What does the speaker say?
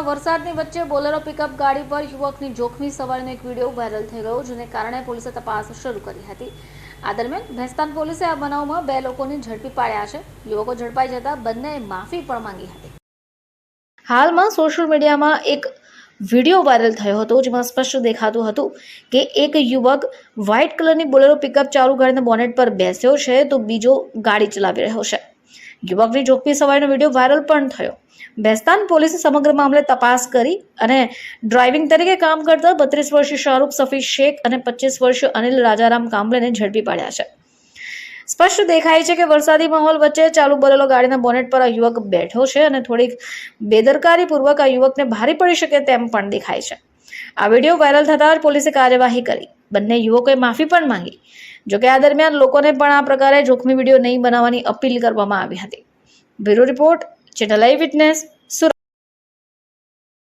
વરસાદની વચ્ચે Bolero pickup ગાડી પર યુવકની જોખમી સવારીનો એક વીડિયો વાયરલ થઈ ગયો, જેને કારણે પોલીસે તપાસ શરૂ કરી હતી. આ દરમિયાન ભેસ્તાન પોલીસે આ બનાવમાં બે લોકોને ઝડપી પાડ્યા છે. યુવકો ઝડપાઈ જતા બંનેએ માફી પણ માંગી હતી. હાલમાં સોશિયલ મીડિયામાં એક વીડિયો વાયરલ થયો હતો, જેમાં સ્પષ્ટ દેખાતું હતું કે એક યુવક વ્હાઇટ કલરની બોલેરો પિકઅપ ચાલુ ગાડીના બોનેટ પર બેસ્યો છે, તો બીજો ગાડી ચલાવી રહ્યો છે. યુવકની જોખમી સવારીનો વીડિયો વાયરલ પણ થયો. બેસ્તાન પોલીસે સમગ્ર મામલે તપાસ કરી અને ડ્રાઇવિંગ તરીકે કામ કરતા બત્રીસ વર્ષીય શાહરૂખ, સફી શેખ અને પચીસ વર્ષીય અનિલ રાજારામ કાંબલેને ઝડપી પાડ્યા છે. સ્પષ્ટ દેખાય છે કે વરસાદી માહોલ વચ્ચે ચાલુ બોલેલો ગાડીના બોનેટ પર આ યુવક બેઠો છે અને થોડીક બેદરકારીપૂર્વક આ યુવકને ભારે પડી શકે તેમ પણ દેખાય છે. આ વીડિયો વાયરલ થતાં જ પોલીસે કાર્યવાહી કરી. બંને યુવકોએ માફી પણ માંગી. જોકે આ દરમિયાન લોકોને પણ આ પ્રકારે જોખમી વીડિયો નહીં બનાવવાની અપીલ કરવામાં આવી હતી. Bureau report, channel eye witness